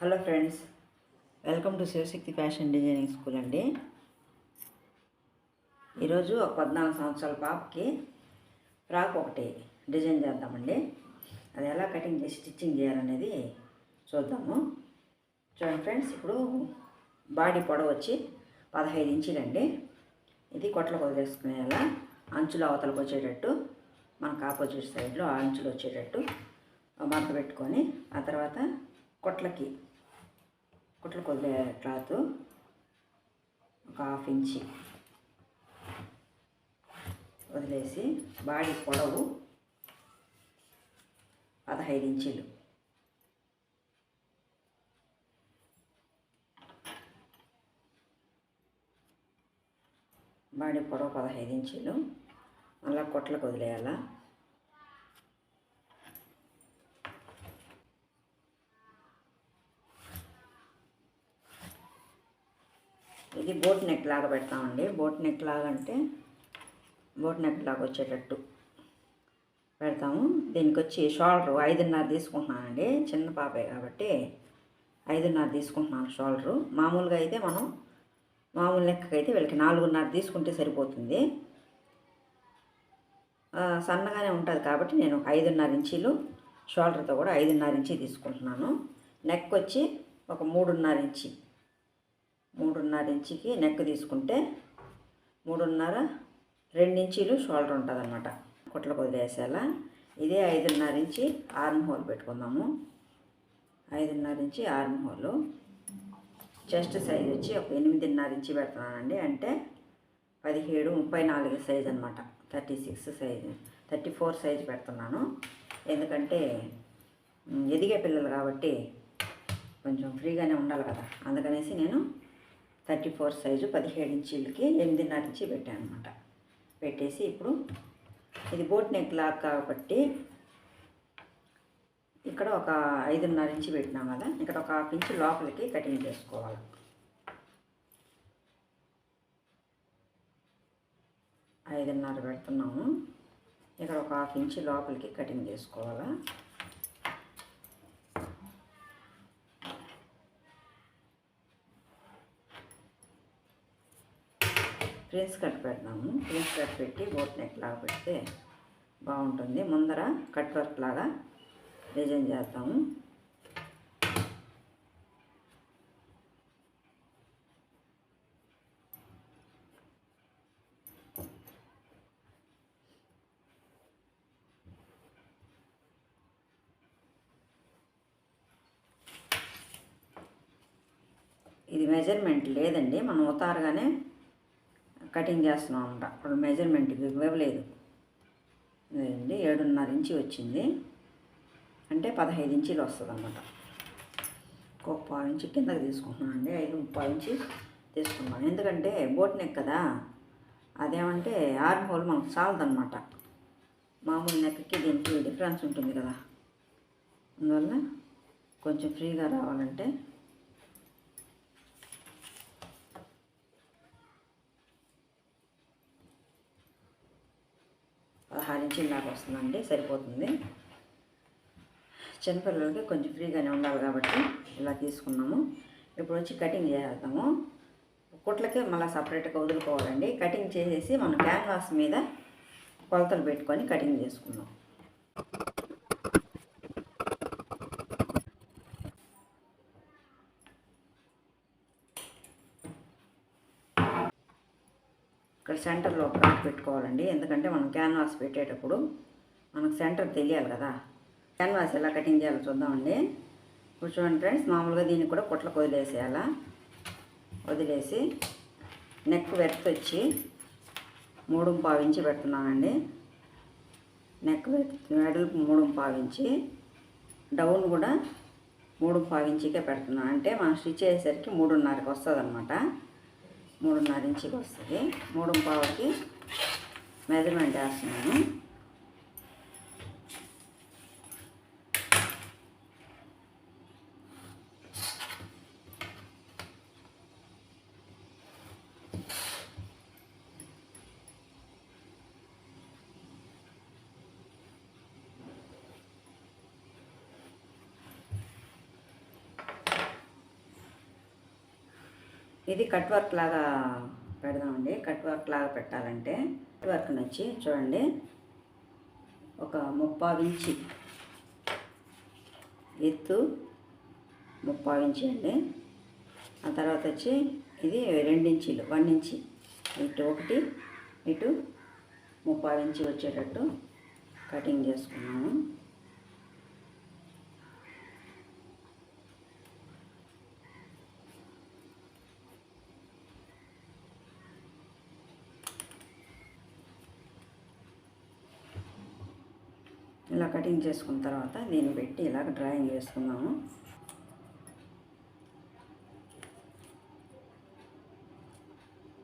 Hello friends welcome to Shivashakti fashion designing school అండి. ఈరోజు ఒక పద్నాలుగు సంవత్సరాల పాపకి ఫ్రాక్ ఒకటి డిజైన్ చేద్దామండి. అది ఎలా కటింగ్ చేసి స్టిచ్చింగ్ చేయాలనేది చూద్దాము. చూడండి ఫ్రెండ్స్ ఇప్పుడు బాడీ పొడవు వచ్చి పదహైదు ఇంచులండి ఇది కొట్లకు వదిలేసుకునేలా అంచులు అవతలకు వచ్చేటట్టు మనకు ఆపోజిట్ సైడ్లో ఆ అంచులు వచ్చేటట్టు మడత పెట్టుకొని ఆ తర్వాత కొట్లకి కుట్లు వదిలే క్లాత్ ఒక హాఫ్ ఇంచి వదిలేసి బాడీ పొడవు పదహైదు ఇంచీలు. బాడీ పొడవు పదహైదు ఇంచీలు. మళ్ళీ కొట్లకు వదిలేయాలా ఇది బోట్ నెక్ లాగా పెడతామండి. బోట్ నెక్ లాగా అంటే బోట్ నెక్ లాగా వచ్చేటట్టు పెడతాము. దీనికి వచ్చి షోల్డరు ఐదున్నర తీసుకుంటున్నానండి. చిన్న పాపే కాబట్టి ఐదున్నర తీసుకుంటున్నాను షోల్డరు. మామూలుగా అయితే మనం మామూలు లెక్కకైతే వీళ్ళకి నాలుగున్నర తీసుకుంటే సరిపోతుంది. సన్నగానే ఉంటుంది కాబట్టి నేను ఐదున్నర ఇంచీలు షోల్డర్తో కూడా ఐదున్నర ఇంచి తీసుకుంటున్నాను. నెక్ వచ్చి ఒక మూడున్నర ఇంచి మూడున్నర ఇంచుకి నెక్ తీసుకుంటే మూడున్నర రెండు ఇంచీలు షోల్డర్ ఉంటుంది అనమాట కుట్లకు వదిలేసేలా ఇదే ఐదున్నర ఇంచి ఆర్మ్ హోల్ పెట్టుకుందాము. ఐదున్నర inch arm hole. Chest size వచ్చి ఒక ఎనిమిదిన్నర ఇంచి పెడుతున్నానండి. అంటే పదిహేడు ముప్పై నాలుగు సైజ్ అనమాట thirty six size thirty four size పెడుతున్నాను. ఎందుకంటే ఎదిగే పిల్లలు కాబట్టి కొంచెం ఫ్రీగానే ఉండాలి కదా. అందుకనేసి నేను థర్టీ ఫోర్ సైజు పదిహేడు ఇంచీలకి ఎనిమిదిన్నర ఇంచి పెట్టాను అనమాట పెట్టేసి ఇప్పుడు ఇది బోట్ నెక్ లాగ్ కాబట్టి ఇక్కడ ఒక ఐదున్నర ఇంచి పెట్టినాం కదా ఇక్కడ ఒక హాఫ్ ఇంచు లోపలికి కటింగ్ చేసుకోవాలి. ఐదున్నర పెడుతున్నాము. ఇక్కడ ఒక హాఫ్ ఇంచు లోపలికి కటింగ్ చేసుకోవాలా? ప్రిన్స్ కట్ పెడతాము ప్రిన్స్ కట్ పెట్టి బోట్ నెక్ లాగా పెడితే బాగుంటుంది. ముందర కట్ వర్క్ లాగా డిజైన్ చేస్తాము ఇది మెజర్మెంట్ లేదండి. మనం ఉతారుగానే కటింగ్ చేస్తున్నాం అనమాట ఇప్పుడు మెజర్మెంట్ ఇవ్వలేదు. ఇదండి ఏడున్నర ఇంచి వచ్చింది. అంటే పదహైదు ఇంచీలు వస్తుంది అనమాట ఒక పావు ఇంచి కిందకి తీసుకుంటున్నాను అండి. ఐదు ముప్పావు ఇంచి తీసుకున్నాను ఎందుకంటే బోట్ నెక్ కదా. అదేమంటే ఆర్మ్ హోల్ మనకు చాలదనమాట మామూలు నెక్కి దీనికి డిఫరెన్స్ ఉంటుంది కదా. అందువల్ల కొంచెం ఫ్రీగా రావాలంటే పదహారు ఇంచుల దాకా వస్తుందండి సరిపోతుంది. చిన్నపిల్లలకి కొంచెం ఫ్రీగానే ఉండాలి కాబట్టి ఇలా తీసుకున్నాము. ఇప్పుడు వచ్చి కటింగ్ చేద్దాము. కుట్లకి మళ్ళీ సపరేట్గా వదులుకోవాలండి. కటింగ్ చేసేసి మనం క్యాన్వాస్ మీద కొలతలు పెట్టుకొని కటింగ్ చేసుకున్నాం సెంటర్లో డాట్ పెట్టుకోవాలండి. ఎందుకంటే మనం క్యాన్వాస్ పెట్టేటప్పుడు మనకు సెంటర్ తెలియాలి కదా. క్యాన్వాస్ ఎలా కటింగ్ చేయాలో చూద్దామండి. ఇప్పుడు చూడండి ఫ్రెండ్స్ మామూలుగా దీన్ని కూడా కుట్లకు వదిలేసేయాలా? వదిలేసి నెక్ వెర్త్ వచ్చి మూడు పావు ఇంచి పెడుతున్నానండి. నెక్ వెడల్పు మూడు పావు ఇంచి డౌన్ కూడా మూడు పావించికే పెడుతున్నాను అంటే మనం స్టిచ్ చేసేసరికి మూడున్నరకి వస్తుంది అనమాట మూడున్నర ఇంచుకి వస్తుంది. మూడు పావుకి మెజర్మెంట్ వేస్తున్నాను. ఇది కట్ వర్క్ లాగా పెడదామండి. కట్ వర్క్ లాగా పెట్టాలంటే కట్ వర్క్ నుంచి చూడండి. ఒక ముప్పావు ఇంచి ఎత్తు ముప్పావు ఇంచి అండి. ఆ తర్వాత వచ్చి ఇది రెండించీలు వన్ ఇంచి. ఇటు ఒకటి ఇటు ముప్పై ఇంచి వచ్చేటట్టు కటింగ్ చేసుకున్నాము. ఇలా కటింగ్ చేసుకున్న తర్వాత దీన్ని పెట్టి ఇలాగ డ్రాయింగ్ చేసుకుందాము.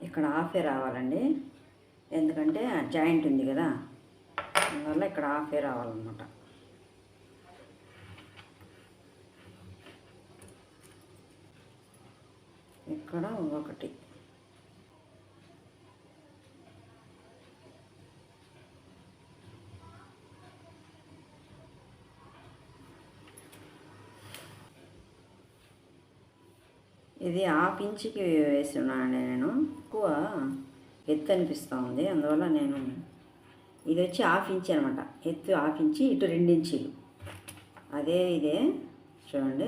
ఇక్కడ హాఫే రావాలండి. ఎందుకంటే జాయింట్ ఉంది కదా అందువల్ల ఇక్కడ హాఫే రావాలన్నమాట. ఇక్కడ ఒకటి. ఇది హాఫ్ ఇంచుకి వేస్తున్నానండి నేను. ఎక్కువ ఎత్తు అనిపిస్తూ ఉంది. అందువల్ల నేను ఇది వచ్చి హాఫ్ ఇంచ్ అనమాట. ఎత్తు హాఫ్ ఇంచి ఇటు రెండించీలు అదే ఇదే చూడండి.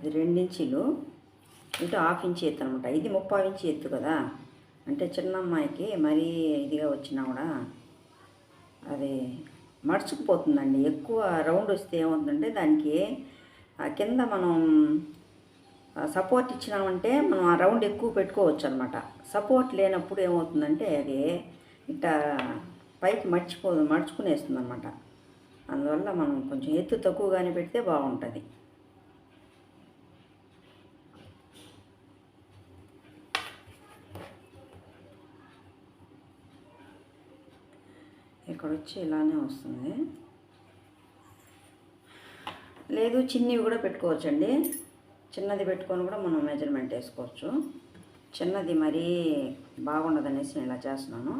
ఇది రెండించీలు ఇటు హాఫ్ ఇంచి ఎత్తు అనమాట. ఇది ముప్పై ఇంచ్ ఎత్తు కదా. అంటే చిన్న అమ్మాయికి మరీ ఇదిగా వచ్చినా కూడా అది మడుచుకుపోతుందండి. ఎక్కువ రౌండ్ వస్తే ఏమవుతుందంటే దానికి ఆ కింద మనం సపోర్ట్ ఇచ్చినామంటే మనం ఆ రౌండ్ ఎక్కువ పెట్టుకోవచ్చు అనమాట సపోర్ట్ లేనప్పుడు ఏమవుతుందంటే అది ఇట్లా పైకి మర్చిపో మర్చుకునేస్తుంది అనమాట అందువల్ల మనం కొంచెం ఎత్తు తక్కువగానే పెడితే బాగుంటుంది. ఇక్కడ వచ్చి ఇలానే వస్తుంది. లేదు చిన్నవి కూడా పెట్టుకోవచ్చండి. చిన్నది పెట్టుకొని కూడా మనం మెజర్మెంట్ వేసుకోవచ్చు. చిన్నది మరీ బాగుండదనేసి నేను ఇలా చేస్తున్నాను.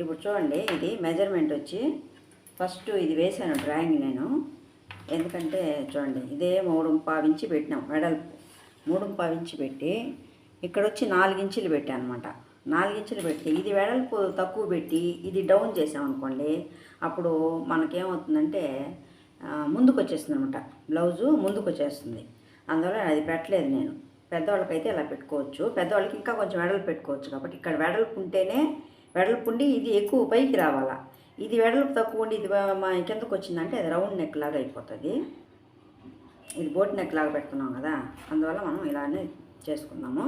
ఇప్పుడు చూడండి ఇది మెజర్మెంట్ వచ్చి ఫస్ట్ ఇది వేసాను డ్రాయింగ్ నేను. ఎందుకంటే చూడండి ఇదే మూడు పావించి పెట్టినాం వెడల్పు. మూడు పావించి పెట్టి ఇక్కడ వచ్చి నాలుగించులు పెట్టానమాట. పెట్టాను అనమాట పెట్టి ఇది వెడల్పు తక్కువ పెట్టి ఇది డౌన్ చేసామనుకోండి అప్పుడు మనకేమవుతుందంటే ముందుకు వచ్చేస్తుంది అనమాట బ్లౌజు ముందుకు వచ్చేస్తుంది అందువల్ల అది పెట్టలేదు నేను. పెద్దవాళ్ళకైతే ఇలా పెట్టుకోవచ్చు. పెద్దవాళ్ళకి ఇంకా కొంచెం వెడల్పు పెట్టుకోవచ్చు కాబట్టి ఇక్కడ వెడల్పు ఉంటేనే వెడల్పు ఉండి ఇది ఎక్కువ పైకి రావాలా. ఇది వెడల్పు తక్కువ ఉండి ఇది మా కిందకు వచ్చిందంటే అది రౌండ్ నెక్ లాగా అయిపోతుంది. ఇది బోట్ నెక్ లాగా పెడుతున్నాం కదా అందువల్ల మనం ఇలానే చేసుకుందాము.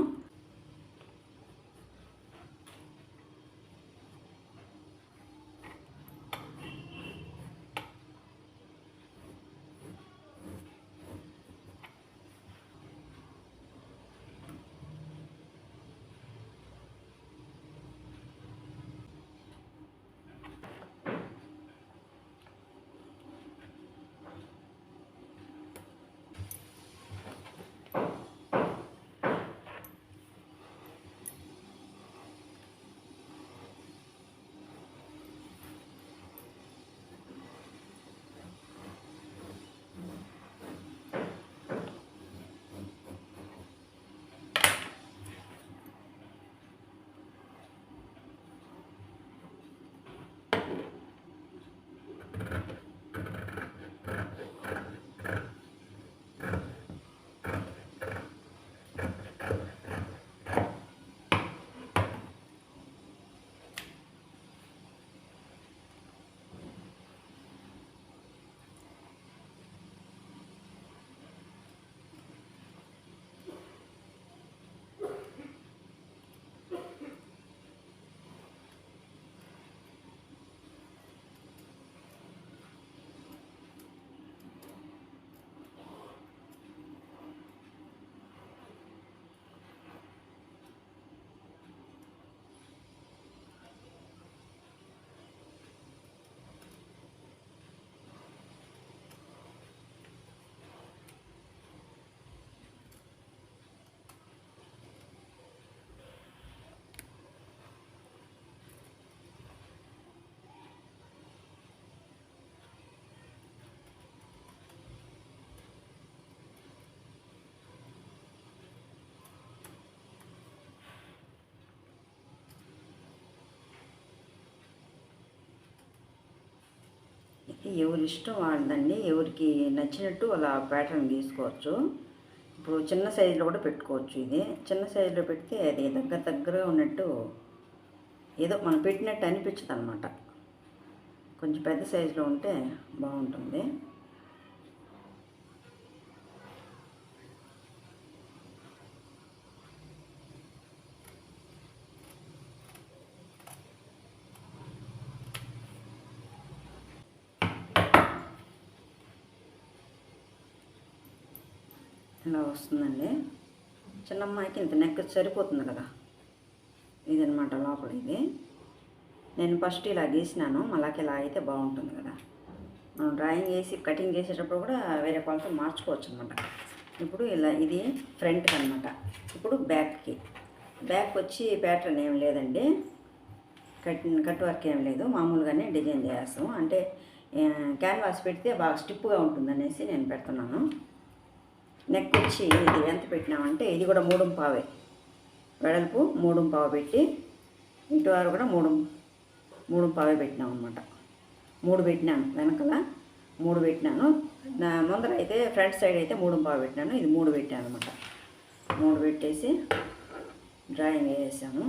ఎవరి ఇష్టం వాళ్ళదండి. ఎవరికి నచ్చినట్టు అలా ప్యాటర్న్ తీసుకోవచ్చు ఇప్పుడు చిన్న సైజులో కూడా పెట్టుకోవచ్చు ఇది. చిన్న సైజులో పెడితే అది దగ్గర దగ్గరగా ఉన్నట్టు ఏదో మనం పెట్టినట్టు అనిపించదు అనమాట కొంచెం పెద్ద సైజులో ఉంటే బాగుంటుంది. ఇలా వస్తుందండి. చిన్న అమ్మాయికి ఇంత నెక్ సరిపోతుంది కదా. ఇదనమాట లోపల ఇది. నేను ఫస్ట్ ఇలా గీసినాను. మళ్ళాకి ఇలా అయితే బాగుంటుంది కదా. మనం డ్రాయింగ్ వేసి కటింగ్ చేసేటప్పుడు కూడా వేరే కొలత మార్చుకోవచ్చు అనమాట ఇప్పుడు ఇలా ఇది ఫ్రంట్కి అనమాట ఇప్పుడు బ్యాక్కి బ్యాక్ వచ్చి ప్యాటర్న్ ఏం లేదండి. కట్ కట్ వర్క్ ఏం లేదు. మామూలుగానే డిజైన్ చేస్తాము. అంటే క్యాన్వాస్ పెడితే బాగా స్టిప్గా ఉంటుందనేసి నేను పెడుతున్నాను. నెక్ వచ్చి ఇది ఎంత పెట్టినామంటే ఇది కూడా మూడు పావే. వెడల్పు మూడు పావు పెట్టి ఇటు వారు కూడా మూడు మూడు పావే పెట్టినాం అనమాట మూడు పెట్టినాను వెనకాల మూడు పెట్టినాను. నా ముందర అయితే ఫ్రంట్ సైడ్ అయితే మూడు పావు పెట్టినాను. ఇది మూడు పెట్టాను అనమాట మూడు పెట్టేసి డ్రాయింగ్ వేసాము.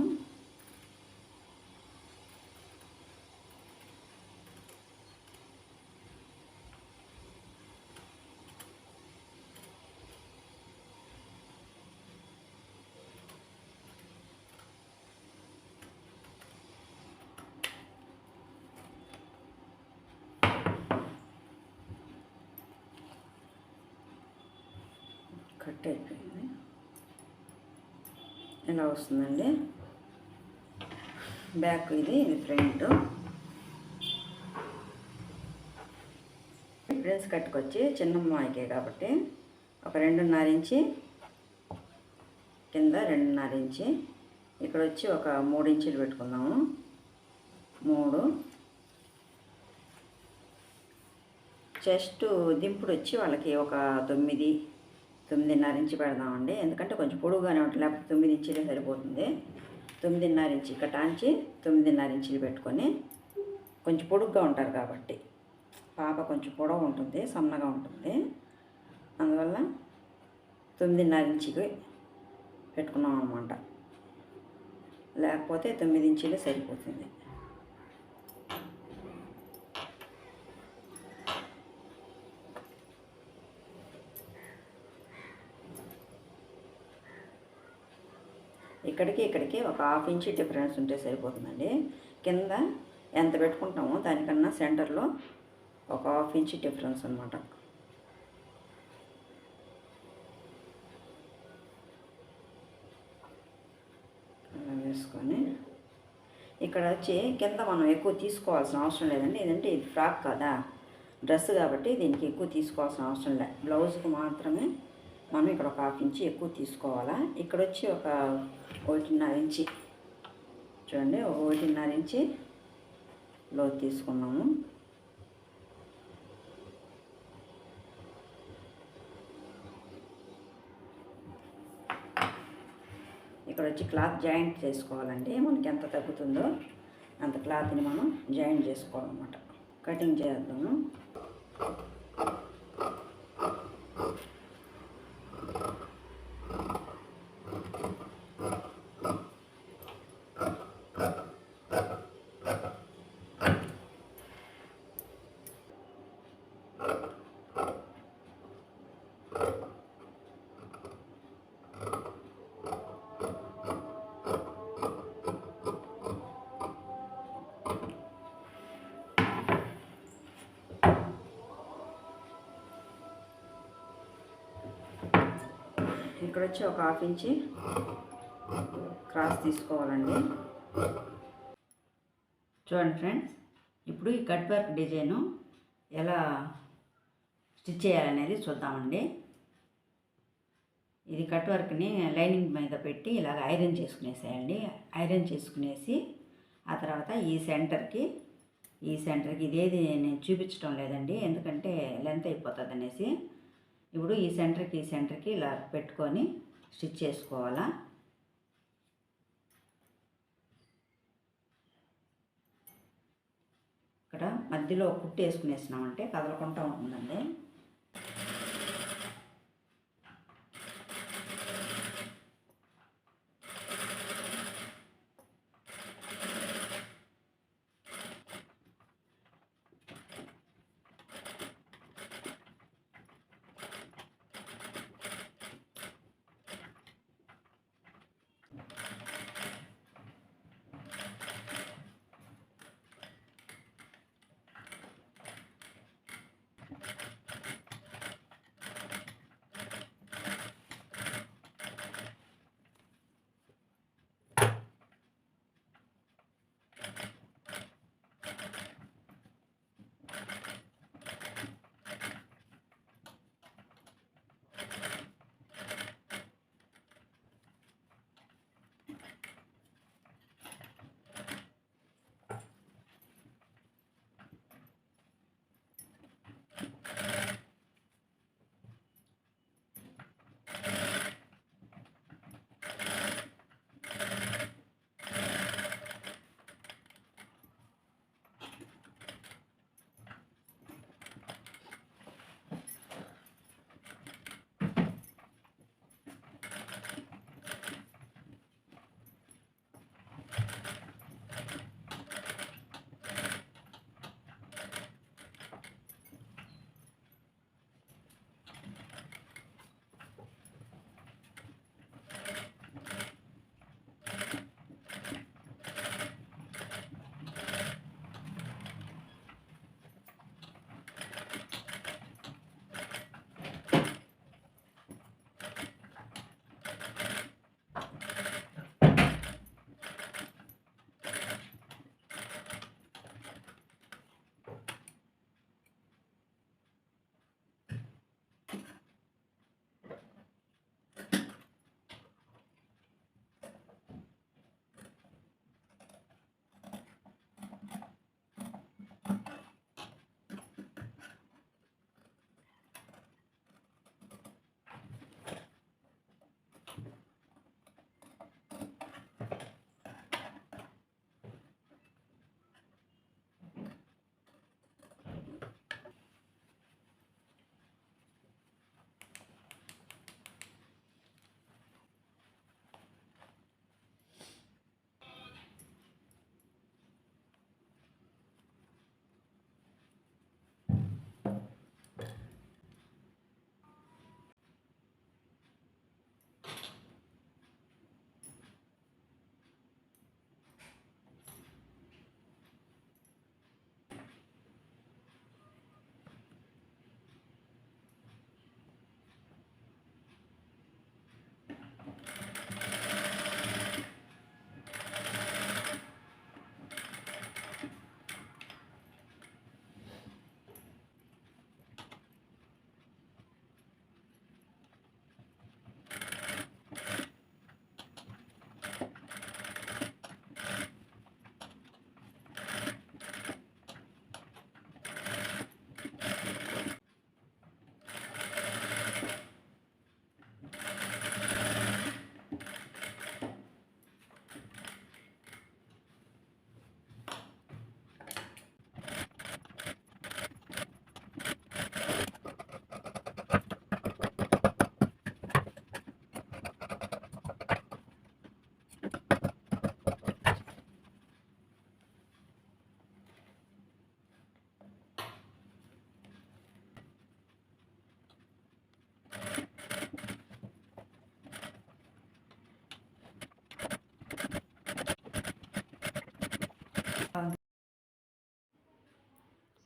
కట్ అయిపోయింది. ఇలా వస్తుందండి? బ్యాక్ ఇది ఇది ఫ్రంట్. ప్రిన్స్ కట్టుకొచ్చి చిన్నమ్మాయికే కాబట్టి ఒక రెండున్నర ఇంచి కింద రెండున్నర ఇంచి ఇక్కడ వచ్చి ఒక మూడు ఇంచులు పెట్టుకుందాము. మూడు. చెస్ట్ దింపుడు వచ్చి వాళ్ళకి ఒక తొమ్మిది. తొమ్మిదిన్నర ఇంచి పెడదామండి. ఎందుకంటే కొంచెం పొడుగుగానే ఉంటుంది. లేకపోతే తొమ్మిది ఇంచులే సరిపోతుంది. తొమ్మిదిన్నర ఇంచి కటాంచి తొమ్మిదిన్నర ఇంచులు పెట్టుకొని కొంచెం పొడుగ్గా ఉంటారు కాబట్టి. పాప కొంచెం పొడవు ఉంటుంది సన్నగా ఉంటుంది. అందువల్ల తొమ్మిదిన్నర ఇంచికి పెట్టుకున్నాం అనమాట లేకపోతే తొమ్మిది ఇంచులే సరిపోతుంది. ఇక్కడికి ఇక్కడికి ఒక హాఫ్ ఇంచ్ డిఫరెన్స్ ఉంటే సరిపోతుందండి. కింద ఎంత పెట్టుకుంటామో దానికన్నా సెంటర్లో ఒక హాఫ్ ఇంచ్ డిఫరెన్స్ అనమాట అలా వేసుకొని ఇక్కడ వచ్చి కింద మనం ఎక్కువ తీసుకోవాల్సిన అవసరం లేదండి. ఏదంటే ఇది ఫ్రాక్ కదా. డ్రెస్ కాబట్టి దీనికి ఎక్కువ తీసుకోవాల్సిన అవసరం లేదు బ్లౌజ్కి మాత్రమే మనం ఇక్కడ ఒక హాఫ్ ఇంచి ఎక్కువ తీసుకోవాలా? ఇక్కడ వచ్చి ఒక ఒకటిన్నర ఇంచి చూడండి ఒక ఒకటిన్నర ఇంచి లో తీసుకున్నాము. ఇక్కడ వచ్చి క్లాత్ జాయింట్ చేసుకోవాలండి. మనకి ఎంత తగ్గుతుందో అంత క్లాత్ని మనం జాయింట్ చేసుకోవాలన్నమాట. కటింగ్ చేద్దాము. ఇక్కడ వచ్చి ఒక హాఫ్ ఇంచి క్రాస్ తీసుకోవాలండి. చూడండి ఫ్రెండ్స్ ఇప్పుడు ఈ కట్ వర్క్ డిజైను ఎలా స్టిచ్ చేయాలనేది చూద్దామండి. ఇది కట్ వర్క్ని లైనింగ్ మీద పెట్టి ఇలాగ ఐరన్ చేసుకునేసేయండి. ఐరన్ చేసుకునేసి ఆ తర్వాత ఈ సెంటర్కి ఈ సెంటర్కి ఇదేది నేను చూపించడం లేదండి ఎందుకంటే లెంత్ అయిపోతుంది అనేసి ఇప్పుడు ఈ సెంటర్కి ఈ సెంటర్కి ఇలా పెట్టుకొని స్టిచ్ చేసుకోవాలా? ఇక్కడ మధ్యలో కుట్టు వేసుకునేసినామంటే కదలకుండా ఉంటుందండి.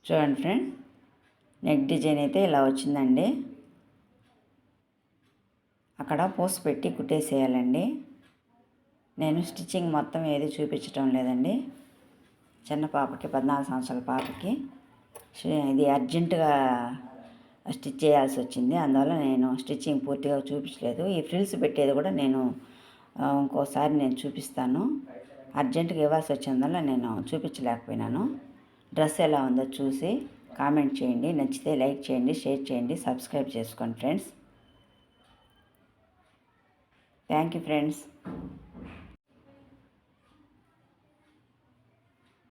చూడండి ఫ్రెండ్ నెక్ డిజైన్ అయితే ఇలా వచ్చిందండి. అక్కడ పోస్ట్ పెట్టి కుట్టేసేయాలండి. నేను స్టిచ్చింగ్ మొత్తం ఏది చూపించటం లేదండి. చిన్న పాపకి పద్నాలుగు సంవత్సరాల పాపకి ఇది అర్జెంటుగా స్టిచ్ చేయాల్సి వచ్చింది. అందువల్ల నేను స్టిచ్చింగ్ పూర్తిగా చూపించలేదు. ఈ ఫ్రిల్స్ పెట్టేది కూడా నేను ఇంకోసారి నేను చూపిస్తాను. అర్జెంటుగా ఇవ్వాల్సి వచ్చినందువల్ల నేను చూపించలేకపోయినాను. డ్రెస్ ఎలా ఉందో చూసి కామెంట్ చేయండి. నచ్చితే లైక్ చేయండి షేర్ చేయండి సబ్స్క్రైబ్ చేసుకోండి ఫ్రెండ్స్. Thank you friends.